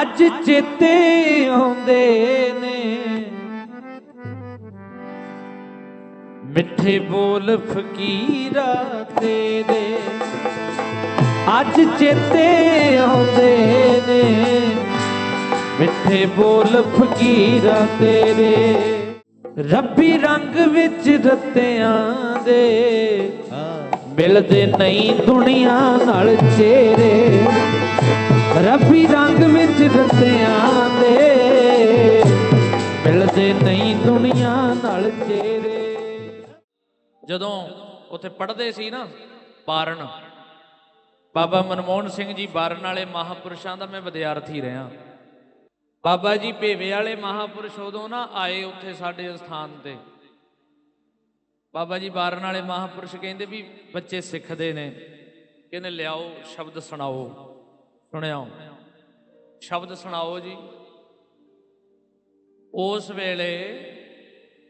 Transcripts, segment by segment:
ਅੱਜ ਚੇਤੇ ਆਉਂਦੇ ਨੇ। ਮਿੱਠੇ ਬੋਲ ਫਕੀਰਾ ਤੇਰੇ ਅੱਜ ਚੇਤੇ ਆਉਂਦੇ ਨੇ। ਮਿੱਠੇ ਬੋਲ ਫਕੀਰਾ ਤੇਰੇ ਰੱਬੀ ਰੰਗ ਵਿੱਚ ਰਤਿਆਂ ਦੇ। ਮਿਲਦੇ ਨਹੀਂ ਦੁਨੀਆ ਨਾਲ ਰੱਬੀ ਰੰਗ ਦੇ ਮਿਲਦੇ ਨਹੀਂ ਦੁਨੀਆ ਨਾਲ ਚਿਹਰੇ ਜਦੋਂ ਉੱਥੇ ਪੜ੍ਹਦੇ ਸੀ ਨਾ ਬਾਰਨ, ਬਾਬਾ ਮਨਮੋਹਨ ਸਿੰਘ ਜੀ ਬਾਰਨ ਵਾਲੇ ਮਹਾਪੁਰਸ਼ਾਂ ਦਾ ਮੈਂ ਵਿਦਿਆਰਥੀ ਰਿਹਾ। ਬਾਬਾ ਜੀ ਭੇਵੇ ਵਾਲੇ ਮਹਾਪੁਰਸ਼ ਉਦੋਂ ਨਾ ਆਏ ਉੱਥੇ ਸਾਡੇ ਸਥਾਨ ਤੇ। ਬਾਬਾ ਜੀ ਬਾਰਨ ਵਾਲੇ ਮਹਾਪੁਰਸ਼ ਕਹਿੰਦੇ ਵੀ ਬੱਚੇ ਸਿੱਖਦੇ ਨੇ। ਕਹਿੰਦੇ ਲਿਆਓ, ਸ਼ਬਦ ਸੁਣਾਓ ਸੁਣਿਓ ਸ਼ਬਦ ਸੁਣਾਓ ਜੀ। ਉਸ ਵੇਲੇ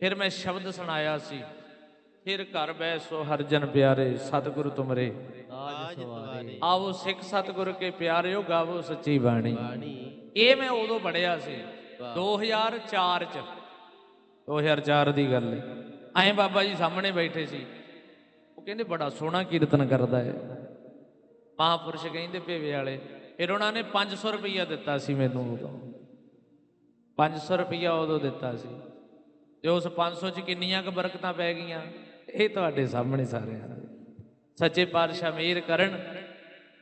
ਫਿਰ ਮੈਂ ਸ਼ਬਦ ਸੁਣਾਇਆ ਸੀ। ਫਿਰ ਘਰ ਬੈ ਸੋ ਹਰਜਨ ਪਿਆਰੇ ਸਤਿਗੁਰੂ ਤੁਮਰੇ। ਆਜ ਤੁਹਾਰੇ ਆਵੋ ਸਿੱਖ ਸਤਿਗੁਰ ਕੇ ਪਿਆਰਿਓ ਗਾਵੋ ਸੱਚੀ ਬਾਣੀ। ਬਾਣੀ। ਇਹ ਮੈਂ ਉਦੋਂ ਪੜਿਆ ਸੀ 2004 ਚ। 2004 ਦੀ ਗੱਲ ਹੈ ਐਂ ਬਾਬਾ ਜੀ ਸਾਹਮਣੇ ਬੈਠੇ ਸੀ। ਉਹ ਕਹਿੰਦੇ ਬੜਾ ਸੋਹਣਾ ਕੀਰਤਨ ਕਰਦਾ ਹੈ ਮਹਾਪੁਰਸ਼ ਕਹਿੰਦੇ ਭੇਵੇ ਵਾਲੇ। ਫਿਰ ਉਹਨਾਂ ਨੇ 500 ਰੁਪਈਆ ਦਿੱਤਾ ਸੀ ਮੈਨੂੰ ਉਦੋਂ। 500 ਰੁਪਈਆ ਉਦੋਂ ਦਿੱਤਾ ਸੀ। ਤੇ ਉਸ 500 ਚ ਕਿੰਨੀਆਂ ਕੁ ਬਰਕਤਾਂ ਪੈ ਗਈਆਂ? ਇਹ ਤੁਹਾਡੇ ਸਾਹਮਣੇ ਸਾਰਿਆਂ ਸੱਚੇ ਪਾਤਸ਼ਾਹ ਮਿਹਰ ਕਰਨ।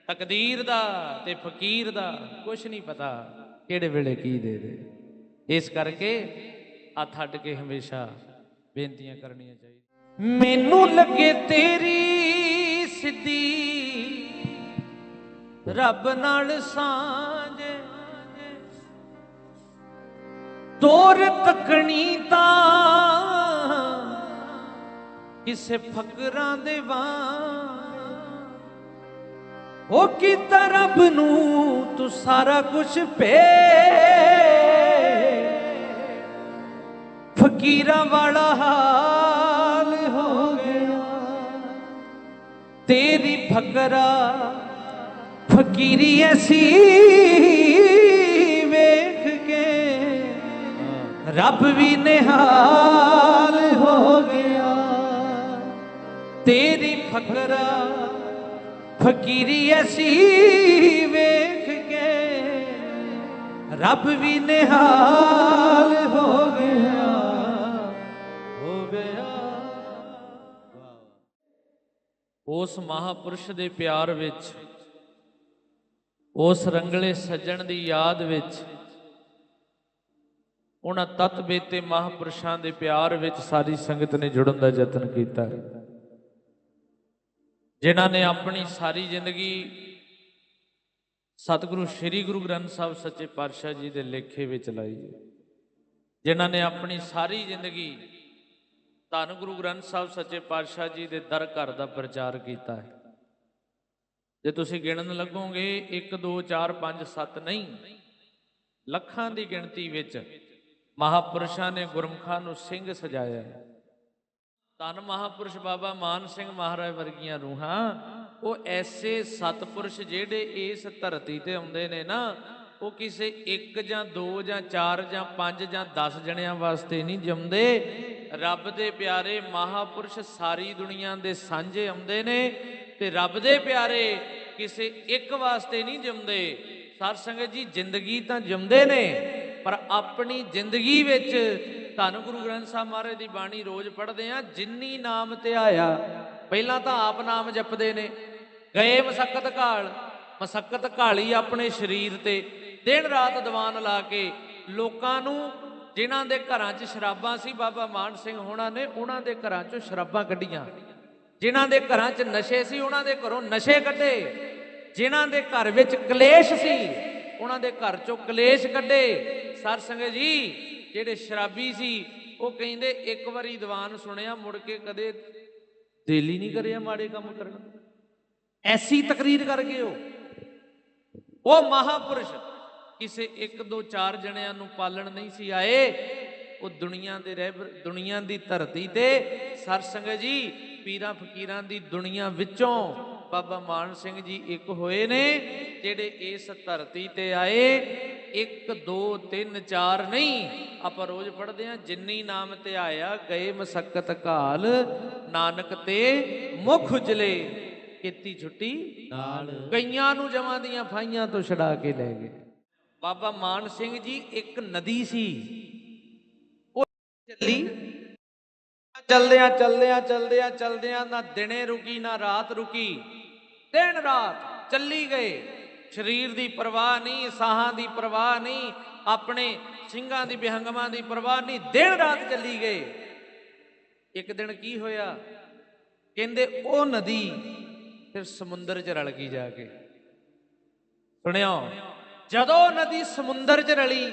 ਤਕਦੀਰ ਦਾ ਤੇ ਫਕੀਰ ਦਾ ਕੁਝ ਨਹੀਂ ਪਤਾ ਕਿਹੜੇ ਵੇਲੇ ਕੀ ਦੇ ਦੇ। ਇਸ ਕਰਕੇ ਹੱਥ ਅੱਡ ਕੇ ਹਮੇਸ਼ਾ ਬੇਨਤੀਆਂ ਕਰਨੀਆਂ ਚਾਹੀਦੀਆਂ। ਮੈਨੂੰ ਲੱਗੇ ਤੇਰੀ ਸਿੱਧੀ ਰੱਬ ਨਾਲ ਸਾਂਝ। ਤੋਰ ਤਕਣੀ ਤਾਂ ਕਿਸੇ ਫਕਰਾਂ ਦੇ ਵਾਂ ਉਹ ਕੀਤਾ ਰੱਬ ਨੂੰ, ਤੂੰ ਸਾਰਾ ਕੁਝ ਭੇ ਫਕੀਰਾਂ ਵਾਲਾ ਹਾਲ ਹੋ ਗਿਆ। ਤੇਰੀ ਫਕਰਾ ਫਕੀਰੀ ਐਸੀ ਵੇਖ ਕੇ ਰੱਬ ਵੀ ਨਿਹਾਲ ਹੋ ਗਿਆ ਤੇਰੀ ਫਕਰਾ ਫਕੀਰੀ ਐਸੀ ਵੇਖ ਕੇ ਰੱਬ ਵੀ ਨਿਹਾਲ ਹੋ ਗਿਆ ਹੋ ਗਿਆ ਉਸ ਮਹਾਪੁਰਸ਼ ਦੇ ਪਿਆਰ ਵਿੱਚ ਉਸ ਰੰਗਲੇ ਸੱਜਣ ਦੀ ਯਾਦ ਵਿੱਚ, ਉਹਨਾਂ ਤਤ ਬੇਤੇ ਮਹਾਪੁਰਸ਼ਾਂ ਦੇ ਪਿਆਰ ਵਿੱਚ ਸਾਰੀ ਸੰਗਤ ਨੇ ਜੁੜਨ ਦਾ ਯਤਨ ਕੀਤਾ। ਹੈ ਜਿਨ੍ਹਾਂ ਨੇ ਆਪਣੀ ਸਾਰੀ ਜ਼ਿੰਦਗੀ ਸਤਿਗੁਰੂ ਸ੍ਰੀ ਗੁਰੂ ਗ੍ਰੰਥ ਸਾਹਿਬ ਸੱਚੇ ਪਾਤਸ਼ਾਹ ਜੀ ਦੇ ਲੇਖੇ ਵਿੱਚ ਲਾਈ ਜਿਨ੍ਹਾਂ ਨੇ ਆਪਣੀ ਸਾਰੀ ਜ਼ਿੰਦਗੀ ਧੰਨ ਗੁਰੂ ਗ੍ਰੰਥ ਸਾਹਿਬ ਸੱਚੇ ਪਾਤਸ਼ਾਹ ਜੀ ਦੇ ਦਰ ਘਰ ਦਾ ਪ੍ਰਚਾਰ ਕੀਤਾ ਹੈ। ਜੇ ਤੁਸੀਂ ਗਿਣਨ ਲੱਗੋਗੇ 1 2 4 5 7 ਨਹੀਂ, ਲੱਖਾਂ ਦੀ ਗਿਣਤੀ ਵਿੱਚ ਮਹਾਪੁਰਸ਼ਾਂ ਨੇ ਗੁਰਮਖਾਂ ਨੂੰ ਸਿੰਘ ਸਜਾਇਆ ਹੈ। ਧੰਨ ਮਹਾਪੁਰਸ਼ ਬਾਬਾ ਮਾਨ ਸਿੰਘ ਮਹਾਰਾਜ ਵਰਗੀਆਂ ਰੂਹਾਂ, ਉਹ ਐਸੇ ਸਤਪੁਰਸ਼ ਜਿਹੜੇ ਇਸ ਧਰਤੀ ਤੇ ਆਉਂਦੇ ਨੇ ਨਾ, ਉਹ ਕਿਸੇ ਇੱਕ ਜਾਂ ਦੋ ਜਾਂ ਚਾਰ ਜਾਂ ਪੰਜ ਜਾਂ 10 ਜਣਿਆਂ ਵਾਸਤੇ ਨਹੀਂ ਜੰਮਦੇ। ਰੱਬ ਦੇ ਪਿਆਰੇ ਮਹਾਪੁਰਸ਼ ਸਾਰੀ ਦੁਨੀਆ ਦੇ ਸਾਂਝੇ ਆਉਂਦੇ ਨੇ ਤੇ ਰੱਬ ਦੇ ਪਿਆਰੇ ਕਿਸੇ ਇੱਕ ਵਾਸਤੇ ਨਹੀਂ ਜੰਮਦੇ। ਸਤ ਸੰਗਤ ਜੀ, ਜ਼ਿੰਦਗੀ ਤਾਂ ਜੰਮਦੇ ਨੇ, ਪਰ ਆਪਣੀ ਜ਼ਿੰਦਗੀ ਵਿੱਚ ਧੰਨ ਗੁਰੂ ਗ੍ਰੰਥ ਸਾਹਿਬ ਮਹਾਰਾਜ ਦੀ ਬਾਣੀ ਰੋਜ਼ ਪੜ੍ਹਦੇ ਆ ਜਿੰਨੀ ਨਾਮ ਤੇ ਆਇਆ, ਪਹਿਲਾਂ ਤਾਂ ਆਪ ਨਾਮ ਜਪਦੇ ਨੇ। ਗਏ ਮਸਕਤ ਘਾਲ, ਮਸਕਤ ਘਾਲੀ ਆਪਣੇ ਸਰੀਰ ਤੇ, ਦਿਨ ਰਾਤ ਦੀਵਾਨ ਲਾ ਕੇ ਲੋਕਾਂ ਨੂੰ, ਜਿਨ੍ਹਾਂ ਦੇ ਘਰਾਂ 'ਚ ਸ਼ਰਾਬਾਂ ਸੀ, ਬਾਬਾ ਮਾਨ ਸਿੰਘ ਹੋਣਾ ਨੇ, ਉਹਨਾਂ ਦੇ ਘਰਾਂ 'ਚੋਂ ਸ਼ਰਾਬਾਂ ਕੱਢੀਆਂ। ਜਿਨ੍ਹਾਂ ਦੇ ਘਰਾਂ 'ਚ ਨਸ਼ੇ ਸੀ, ਉਹਨਾਂ ਦੇ ਘਰੋਂ ਨਸ਼ੇ ਕੱਢੇ। ਜਿਨ੍ਹਾਂ ਦੇ ਘਰ ਵਿੱਚ ਕਲੇਸ਼ ਸੀ, ਉਹਨਾਂ ਦੇ ਘਰ 'ਚੋਂ ਕਲੇਸ਼ ਕੱਢੇ। ਸਰ ਸੰਗਤ ਜੀ, ਜਿਹੜੇ ਸ਼ਰਾਬੀ ਸੀ, ਉਹ ਕਹਿੰਦੇ, ਇੱਕ ਵਾਰੀ ਦੀਵਾਨ ਸੁਣਿਆ, ਮੁੜ ਕੇ ਕਦੇ ਦਿਲ ਹੀ ਨਹੀਂ ਕਰਿਆ ਮਾੜੇ ਕੰਮ ਕਰਨ। ਐਸੀ ਤਕਰੀਰ ਕਰ ਗਏ ਉਹ। ਉਹ ਮਹਾਪੁਰਸ਼ ਕਿਸੇ ਇੱਕ ਦੋ ਚਾਰ ਜਣਿਆਂ ਨੂੰ ਪਾਲਣ ਨਹੀਂ ਸੀ ਆਏ। ਉਹ ਦੁਨੀਆ ਦੇ ਰਹਿਬਰ ਦੁਨੀਆ ਦੀ ਧਰਤੀ ਤੇ ਸਰਸੰਗ ਜੀ ਪੀਰਾਂ ਫਕੀਰਾਂ ਦੀ ਦੁਨੀਆ ਵਿੱਚੋਂ ਬਾਬਾ ਮਾਨ ਸਿੰਘ ਜੀ ਇੱਕ ਹੋਏ ਨੇ, ਜਿਹੜੇ ਇਸ ਧਰਤੀ ਤੇ ਆਏ। 1 2 3 4 ਨਹੀਂ, ਆਪਾਂ ਰੋਜ਼ ਪੜ੍ਹਦੇ ਆ ਜਿੰਨੀ ਨਾਮ ਤੇ ਆਇਆ, ਗਏ ਮਸਕਤ ਘਾਲ, ਨਾਨਕ ਤੇ ਮੁਖ ਉਜਲੇ, ਕੀਤੀ ਛੁੱਟੀ ਨਾਲ। ਕਈਆਂ ਨੂੰ ਜਮਾਂ ਦੀਆਂ ਫਾਈਆਂ ਤੋਂ ਛਡਾ ਕੇ ਲੈ ਗਏ। ਬਾਬਾ ਮਾਨ ਸਿੰਘ ਜੀ ਇੱਕ ਨਦੀ ਸੀ, ਉਹ ਚੱਲੀ। ਚਲਦਿਆਂ ਚਲਦਿਆਂ ਚਲਦਿਆਂ ਚਲਦਿਆਂ ਨਾ ਦਿਨੇ ਰੁਕੀ, ਨਾ ਰਾਤ ਰੁਕੀ। ਦਿਨ ਰਾਤ ਚੱਲੀ ਗਏ। ਸਰੀਰ ਦੀ ਪਰਵਾਹ ਨਹੀਂ, ਸਾਹਾਂ ਦੀ ਪਰਵਾਹ ਨਹੀਂ, ਆਪਣੇ ਸਿੰਘਾਂ ਦੀ, ਬਿਹੰਗਮਾਂ ਦੀ ਪਰਵਾਹ ਨਹੀਂ, ਦਿਨ ਰਾਤ ਚੱਲੀ ਗਏ। ਇੱਕ ਦਿਨ ਕੀ ਹੋਇਆ? ਕਹਿੰਦੇ ਉਹ ਨਦੀ ਫਿਰ ਸਮੁੰਦਰ 'ਚ ਰਲ ਗਈ ਜਾ ਕੇ। ਸੁਣਿਓ, ਜਦੋਂ ਨਦੀ ਸਮੁੰਦਰ 'ਚ ਰਲੀ,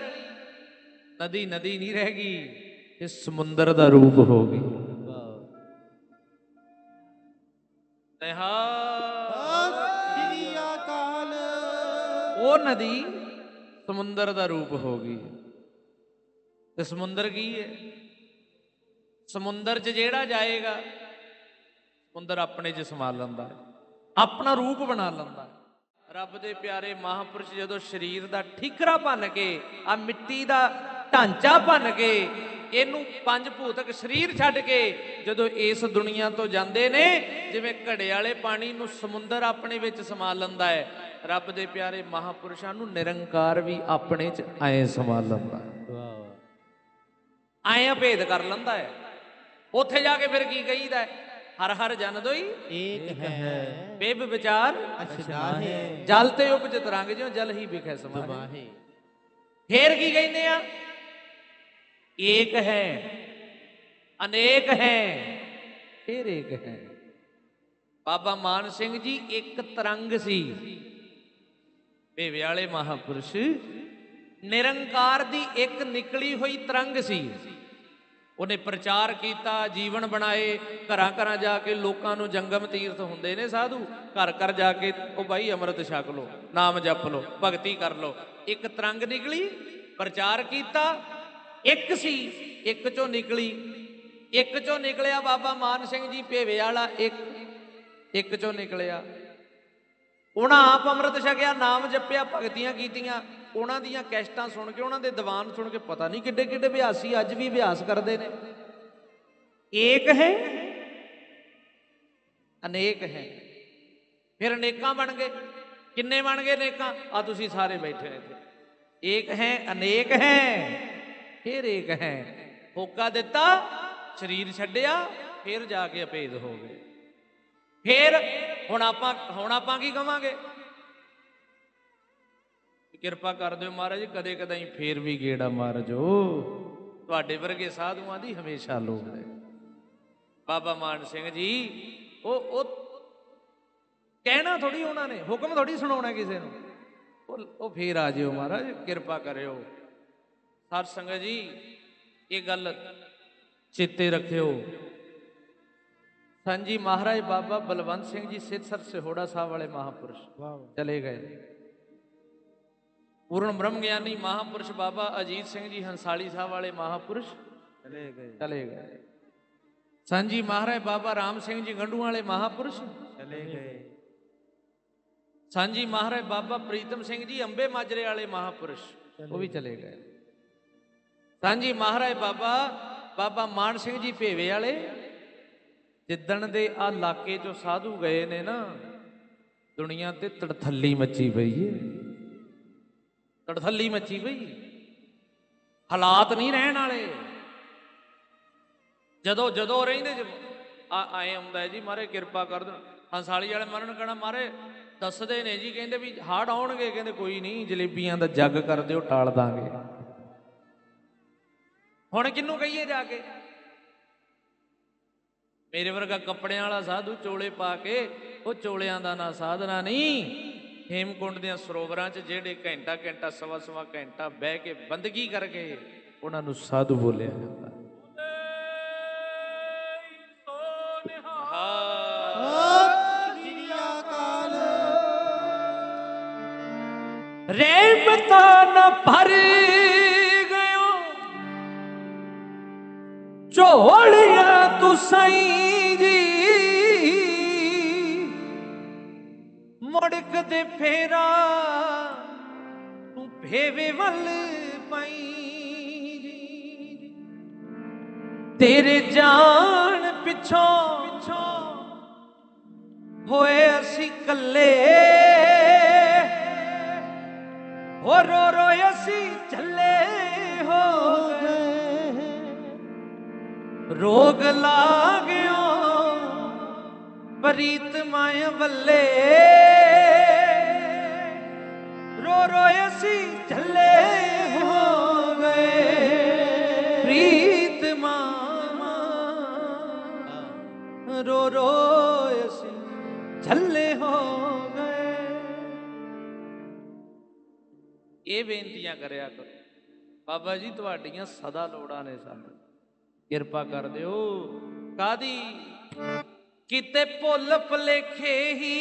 ਨਦੀ ਨਦੀ ਨਹੀਂ ਰਹਿ ਗਈ ਇਹ ਸਮੁੰਦਰ ਦਾ ਰੂਪ ਹੋ ਗਈ ਨਿਹਾਲ ਸ੍ਰੀ ਅਕਾਲ ਉਹ ਨਦੀ ਸਮੁੰਦਰ ਦਾ ਰੂਪ ਹੋ ਗਈ ਤੇ ਸਮੁੰਦਰ ਕੀ ਹੈ ਸਮੁੰਦਰ 'ਚ ਜਿਹੜਾ ਜਾਏਗਾ ਸਮੁੰਦਰ ਆਪਣੇ 'ਚ ਸਮਾ ਲੈਂਦਾ। ਆਪਣਾ ਰੂਪ ਬਣਾ ਲੈਂਦਾ। ਰੱਬ ਦੇ ਪਿਆਰੇ ਮਹਾਪੁਰਸ਼ ਜਦੋਂ ਸਰੀਰ ਦਾ ਠੀਕਰਾ ਭੰਨ ਕੇ ਆ ਮਿੱਟੀ ਦਾ ਢਾਂਚਾ ਭੰਨ ਕੇ ਇਹਨੂੰ ਪੰਜ ਭੂਤਕ ਸਰੀਰ ਛੱਡ ਕੇ ਜਦੋਂ ਇਸ ਦੁਨੀਆ ਤੋਂ ਜਾਂਦੇ ਨੇ ਜਿਵੇਂ ਘੜੇ ਵਾਲੇ ਪਾਣੀ ਨੂੰ ਸਮੁੰਦਰ ਆਪਣੇ ਵਿੱਚ ਸਮਾ ਲੈਂਦਾ ਹੈ ਰੱਬ ਦੇ ਪਿਆਰੇ ਮਹਾਪੁਰਸ਼ਾਂ ਨੂੰ ਨਿਰੰਕਾਰ ਵੀ ਆਪਣੇ 'ਚ ਐ ਸਮਾ ਲੈਂਦਾ ਹੈ। ਵਾਹ ਐਂ ਭੇਦ ਕਰ ਲੈਂਦਾ ਹੈ। ਉੱਥੇ ਜਾ ਕੇ ਫਿਰ ਕੀ ਕਹੀਦਾ ਹੈ? ਹਰ ਹਰ ਜਨ ਦੋਈ ਏਕ ਹੈ। ਬੇਬ ਵਿਚਾਰ ਅਛਨਾਹੇ ਜਲ ਤੇ ਉਪਜ ਤਰੰਗ ਜਿਉ ਜਲ ਹੀ ਵਿਖੇ ਸਮਾਹੇ। ਫੇਰ ਕੀ ਕਹਿੰਦੇ ਆ? ਏਕ ਹੈ, ਅਨੇਕ ਹੈ, ਫਿਰ ਏਕ ਹੈ। ਬਾਬਾ ਮਾਨ ਸਿੰਘ ਜੀ ਇੱਕ ਤਰੰਗ ਸੀ। ਭੇਵੇ ਵਾਲੇ ਮਹਾਪੁਰਸ਼ ਨਿਰੰਕਾਰ ਦੀ ਇੱਕ ਨਿਕਲੀ ਹੋਈ ਤਰੰਗ ਸੀ। ਉਹਨੇ ਪ੍ਰਚਾਰ ਕੀਤਾ, ਜੀਵਨ ਬਣਾਏ, ਘਰਾਂ ਘਰਾਂ ਜਾ ਕੇ ਲੋਕਾਂ ਨੂੰ ਜੰਗਮ ਤੀਰਥ ਹੁੰਦੇ ਨੇ ਸਾਧੂ। ਘਰ ਘਰ ਜਾ ਕੇ, ਉਹ ਬਾਈ ਅੰਮ੍ਰਿਤ ਛਕ ਲੋ ਨਾਮ ਜਪ ਲੋ ਭਗਤੀ ਕਰ ਲੋ ਇੱਕ ਤਰੰਗ ਨਿਕਲੀ, ਪ੍ਰਚਾਰ ਕੀਤਾ ਇੱਕ ਸੀ, ਇੱਕ ਚੋਂ ਨਿਕਲੀ, ਇੱਕ ਚੋਂ ਨਿਕਲਿਆ ਬਾਬਾ ਮਾਨ ਸਿੰਘ ਜੀ ਭੇਵੇ ਵਾਲਾ ਇੱਕ ਇੱਕ ਚੋਂ ਨਿਕਲਿਆ। ਉਹਨਾਂ ਆਪ ਅੰਮ੍ਰਿਤ ਛਕਿਆ, ਨਾਮ ਜਪਿਆ, ਭਗਤੀਆਂ ਕੀਤੀਆਂ, ਉਹਨਾਂ ਦੀਆਂ ਕੈਸਟਾਂ ਸੁਣ ਕੇ, ਉਹਨਾਂ ਦੇ ਦੀਵਾਨ ਸੁਣ ਕੇ ਪਤਾ ਨਹੀਂ ਕਿੱਡੇ ਕਿੱਡੇ ਅਭਿਆਸੀ ਅੱਜ ਵੀ ਅਭਿਆਸ ਕਰਦੇ ਨੇ। ਏਕ ਹੈ, ਅਨੇਕ ਹੈ। ਫਿਰ ਅਨੇਕਾਂ ਬਣ ਗਏ। ਕਿੰਨੇ ਬਣ ਗਏ ਅਨੇਕਾਂ? ਆ ਤੁਸੀਂ ਸਾਰੇ ਬੈਠੇ ਹੋ ਇੱਥੇ। ਏਕ ਹੈ, ਅਨੇਕ ਹੈ। ਫਿਰ ਏਕ ਹੈ। ਹੋਕਾ ਦਿੱਤਾ, ਸਰੀਰ ਛੱਡਿਆ, ਫਿਰ ਜਾ ਕੇ ਅਭੇਦ ਹੋ ਗਏ। ਫਿਰ ਹੁਣ ਆਪਾਂ ਹੁਣ ਆਪਾਂ ਕੀ ਕਵਾਂਗੇ? ਕਿਰਪਾ ਕਰ ਦਿਓ ਮਹਾਰਾਜ ਕਦੇ ਕਦਾਈ ਫੇਰ ਵੀ ਗੇੜਾ ਮਾਰ ਜੋ। ਤੁਹਾਡੇ ਵਰਗੇ ਸਾਧੂਆਂ ਦੀ ਹਮੇਸ਼ਾ ਲੋੜ ਹੈ। ਬਾਬਾ ਮਾਨ ਸਿੰਘ ਜੀ, ਉਹ ਉਹ ਕਹਿਣਾ ਥੋੜੀ ਉਹਨਾਂ ਨੇ, ਹੁਕਮ ਥੋੜੀ ਸੁਣਾਉਣਾ ਕਿਸੇ ਨੂੰ। ਉਹ ਉਹ ਫੇਰ ਆ ਜਿਓ ਮਹਾਰਾਜ, ਕਿਰਪਾ ਕਰਿਓ। ਸਤ ਸੰਗਤ ਜੀ ਇਹ ਗੱਲ ਚੇਤੇ ਰੱਖਿਓ। ਹਾਂਜੀ ਮਹਾਰਾਜ ਬਾਬਾ ਬਲਵੰਤ ਸਿੰਘ ਜੀ ਸਿੱਧਸਰ ਸਿਹੋੜਾ ਸਾਹਿਬ ਵਾਲੇ ਮਹਾਪੁਰਸ਼ ਚਲੇ ਗਏ। ਪੂਰਨ ਬ੍ਰਹਮ ਗਿਆਨੀ ਮਹਾਪੁਰਸ਼ ਬਾਬਾ ਅਜੀਤ ਸਿੰਘ ਜੀ ਹੰਸਾਲੀ ਸਾਹਿਬ ਵਾਲੇ ਮਹਾਪੁਰਸ਼ ਚਲੇ ਗਏ। ਚਲੇ ਗਏ। ਸਾਂਝੀ ਮਹਾਰਾਜ ਬਾਬਾ ਰਾਮ ਸਿੰਘ ਜੀ ਗੰਡੂ ਵਾਲੇ ਮਹਾਪੁਰਸ਼ ਚਲੇ ਗਏ। ਸਾਂਝੀ ਮਹਾਰਾਜ ਬਾਬਾ ਪ੍ਰੀਤਮ ਸਿੰਘ ਜੀ ਅੰਬੇ ਮਾਜਰੇ ਵਾਲੇ ਮਹਾਪੁਰਸ਼ ਉਹ ਵੀ ਚਲੇ ਗਏ। ਸਾਂਝੀ ਮਹਾਰਾਜ ਬਾਬਾ ਬਾਬਾ ਮਾਨ ਸਿੰਘ ਜੀ ਭੇਵੇ ਵਾਲੇ, ਜਿੱਦਣ ਦੇ ਆ ਇਲਾਕੇ ਚੋਂ ਸਾਧੂ ਗਏ ਨੇ ਨਾ, ਦੁਨੀਆ ਤੇ ਤੜਥੱਲੀ ਮੱਚੀ ਪਈ ਏ। ਤੜਥੱਲੀ ਮੱਚੀ ਪਈ। ਹਾਲਾਤ ਨਹੀਂ ਰਹਿਣ ਵਾਲੇ। ਜਦੋਂ ਜਦੋਂ ਰਹਿੰਦੇ ਜ- ਆਏ ਆਉਂਦਾ ਜੀ, ਮਾਰੇ ਕਿਰਪਾ ਕਰ ਦੋ ਹੰਸਾਲੀ ਵਾਲੇ ਮਰਨ ਕਹਣਾ, ਮਾਰੇ ਦੱਸਦੇ ਨੇ ਜੀ, ਕਹਿੰਦੇ ਵੀ ਹਾੜ ਆਉਣਗੇ, ਕਹਿੰਦੇ ਕੋਈ ਨਹੀਂ, ਜਲੇਬੀਆਂ ਦਾ ਜੱਗ ਕਰ ਦਿਓ, ਟਾਲ ਦਾਂਗੇ। ਹੁਣ ਕਿੰਨੂੰ ਕਹੀਏ ਜਾ ਕੇ? ਮੇਰੇ ਵਰਗਾ ਕੱਪੜਿਆਂ ਵਾਲਾ ਸਾਧੂ ਚੋਲੇ ਪਾ ਕੇ ਉਹ ਚੋਲਿਆਂ ਦਾ ਨਾ ਸਾਧਨਾ ਨਹੀਂ। ਹੇਮਕੁੰਡ ਦੀਆਂ ਸਰੋਵਰਾਂ 'ਚ ਜਿਹੜੇ ਘੰਟਾ ਘੰਟਾ ਸਵਾ ਸਵਾ ਘੰਟਾ ਬਹਿ ਕੇ ਬੰਦਗੀ ਕਰਕੇ ਉਹਨਾਂ ਨੂੰ ਸਾਧੂ ਬੋਲਿਆ ਜਾਂਦਾ। ਰਹਿਮਤਾਂ ਨ ਭਰ ਝੋਲੀਆਂ ਤੂੰ ਸਈ ਜੀ। ਮੁੜਕ ਦੇ ਫੇਰਾ ਤੂੰ ਭੇਵੇ ਵੱਲ ਪਈ ਤੇਰੇ ਜਾਣ ਪਿੱਛੋਂ ਹੋਏ ਅਸੀਂ ਕੱਲੇ। ਹੋ ਰੋ ਰੋ ਅਸੀਂ ਝੱਲੇ ਹੋ ਰੋਗ ਲਾਗਿਓ, ਪ੍ਰੀਤ ਮਾਇਆ ਵੱਲੇ। ਰੋ ਰੋ ਅਸੀਂ ਝੱਲੇ ਹੋ ਗਏ। ਪ੍ਰੀਤ ਮਾਂ, ਰੋ ਰੋ ਸੀ ਝੱਲੇ ਹੋ ਗਏ। ਇਹ ਬੇਨਤੀਆਂ ਕਰਿਆ ਕਰੋ। ਬਾਬਾ ਜੀ, ਤੁਹਾਡੀਆਂ ਸਦਾ ਲੋੜਾਂ ਨੇ ਸਾਨੂੰ। ਕਿਰਪਾ ਕਰ ਦਿਓ। ਕਾਦੀ? ਕਿਤੇ ਭੁੱਲ ਭਲੇਖੇ ਹੀ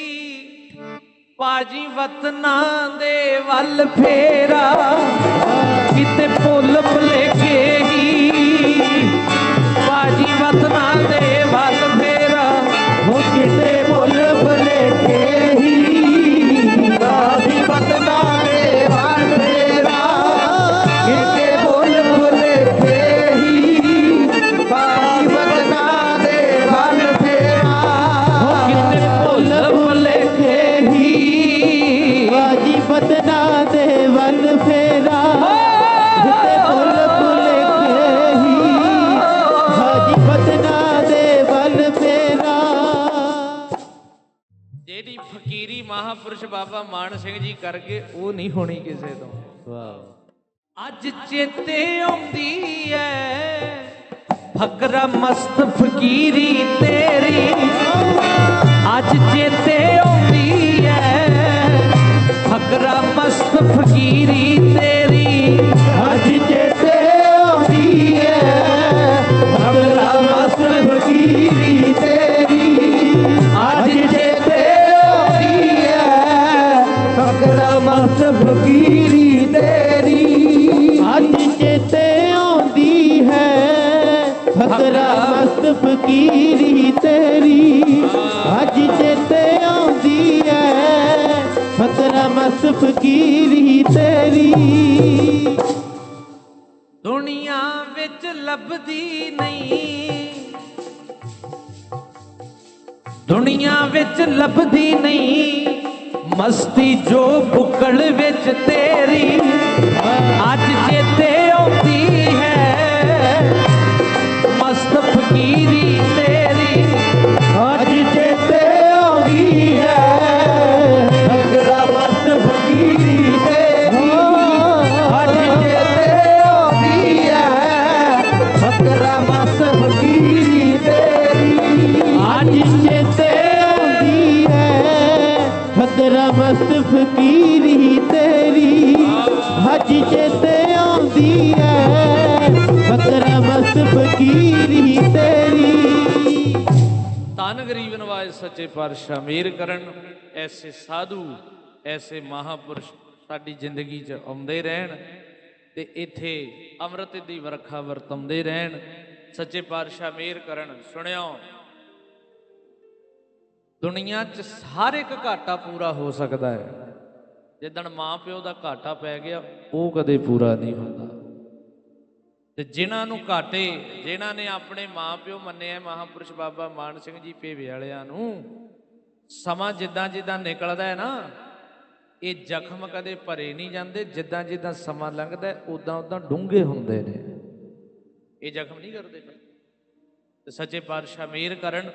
ਪਾਜੀ ਵਤਨਾਂ ਦੇ ਵੱਲ ਫੇਰਾ। ਕਿਤੇ ਭੁੱਲ ਭਲੇਖੇ ਬਾਬਾ ਮਾਨ ਸਿੰਘ ਜੀ ਕਰ ਗਏ ਉਹ ਨਹੀਂ ਹੋਣੀ ਕਿਸੇ ਤੋਂ। ਵਾਹ ਅੱਜ ਚੇਤੇ ਆਉਂਦੀ ਐ ਫਕਰਾ ਮਸਤ ਫਕੀਰੀ ਤੇਰੀ। ਅੱਜ ਚੇਤੇ ਆਉਂਦੀ ਫਕਰਾ ਫਕੀਰੀ ਤੇਰੀ। ਦੁਨੀਆ ਵਿੱਚ ਲੱਭਦੀ ਨਹੀਂ। ਦੁਨੀਆ ਵਿੱਚ ਲੱਭਦੀ ਨਹੀਂ। ਮਸਤੀ ਜੋ ਬੁੱਕਲ ਵਿੱਚ ਤੇਰੀ। ਅੱਜ ਆਉਂਦੀ ਹੈ ਅਗਰਾ ਮਸਤ ਫਕੀਰੀ ਤੇਰੀ। ਤਨ ਗਰੀਬ ਨਵਾਜ ਸੱਚੇ ਪਾਤਸ਼ਾਹ ਮੇਰ ਕਰਨ, ਐਸੇ ਸਾਧੂ, ਐਸੇ ਮਹਾਪੁਰਸ਼ ਸਾਡੀ ਜ਼ਿੰਦਗੀ 'ਚ ਆਉਂਦੇ ਰਹਿਣ ਤੇ ਇੱਥੇ ਅੰਮ੍ਰਿਤ ਦੀ ਵਰਖਾ ਵਰਤਾਉਂਦੇ ਰਹਿਣ। ਸੱਚੇ ਪਾਤਸ਼ਾਹ ਮੇਰ ਕਰਨ, ਸੁਣਿਓ। ਦੁਨੀਆ 'ਚ ਹਰ ਇੱਕ ਘਾਟਾ ਪੂਰਾ ਹੋ ਸਕਦਾ ਹੈ। ਜਿੱਦਣ ਮਾਂ ਪਿਓ ਦਾ ਘਾਟਾ ਪੈ ਗਿਆ, ਉਹ ਕਦੇ ਪੂਰਾ ਨਹੀਂ ਹੁੰਦਾ। ਤੇ ਜਿਨ੍ਹਾਂ ਨੂੰ ਘਾਟੇ, ਜਿਨ੍ਹਾਂ ਨੇ ਆਪਣੇ ਮਾਪਿਓ ਮੰਨਿਆ ਮਹਾਪੁਰਸ਼ ਬਾਬਾ ਮਾਨ ਸਿੰਘ ਜੀ ਭੇਵੇ ਵਾਲਿਆਂ ਨੂੰ, ਸਮਾਂ ਜਿੱਦਾਂ ਜਿੱਦਾਂ ਨਿਕਲਦਾ ਹੈ ਨਾ, ਇਹ ਜ਼ਖਮ ਕਦੇ ਭਰੇ ਨਹੀਂ ਜਾਂਦੇ, ਜਿੱਦਾਂ ਜਿੱਦਾਂ ਸਮਾਂ ਲੰਘਦਾ ਉਦਾਂ ਉਦਾਂ ਡੂੰਘੇ ਹੁੰਦੇ ਨੇ। ਇਹ ਜ਼ਖਮ ਨਹੀਂ ਕਰਦੇ। ਤੇ ਸੱਚੇ ਪਾਤਸ਼ਾਹ ਮੇਰ ਕਰਨ